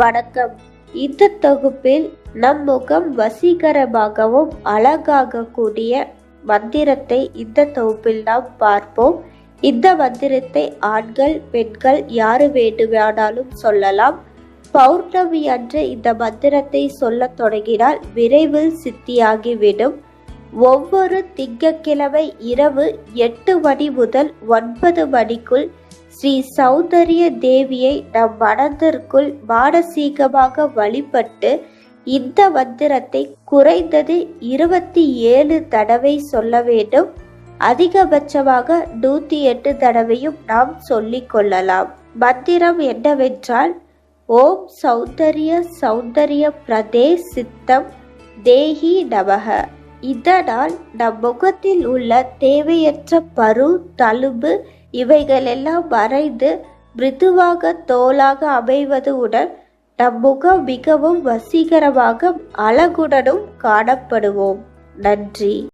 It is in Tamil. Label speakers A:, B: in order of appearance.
A: வணக்கம். இந்த தொகுப்பில் நம் முகம் வசீகரமாகவும் அழகாக கூடிய மந்திரத்தை இந்த தொகுப்பில் நாம் பார்ப்போம். இந்த மந்திரத்தை ஆண்கள் பெண்கள் யாரு வேண்டுமானாலும் சொல்லலாம். பௌர்ணமி அன்று இந்த மந்திரத்தை சொல்லத் தொடங்கினால் விரைவில் சித்தியாகிவிடும். ஒவ்வொரு திங்கக்கிழமை இரவு எட்டு மணி முதல் ஒன்பது மணிக்குள் ஸ்ரீ சௌந்தரிய தேவியை நம் மனதிற்குள் மானசீகமாக வழிபட்டு இந்த மந்திரத்தை குறைந்தது இருபத்தி ஏழு தடவை சொல்ல வேண்டும். அதிகபட்சமாக நூத்தி எட்டு தடவையும் நாம் சொல்லிக் கொள்ளலாம். மந்திரம் என்னவென்றால் ஓம் சௌந்தரிய சௌந்தரிய பிரதே சித்தம் தேஹி நமக இதனால் நம் முகத்தில் உள்ள தேவையற்ற பரு தழும்பு இவைகளெல்லாம் மறைந்து மிருதுவாக தோலாக அமைவதுடன் நம் முகம் மிகவும் வசீகரமாக அழகுடனும் காணப்படுவோம். நன்றி.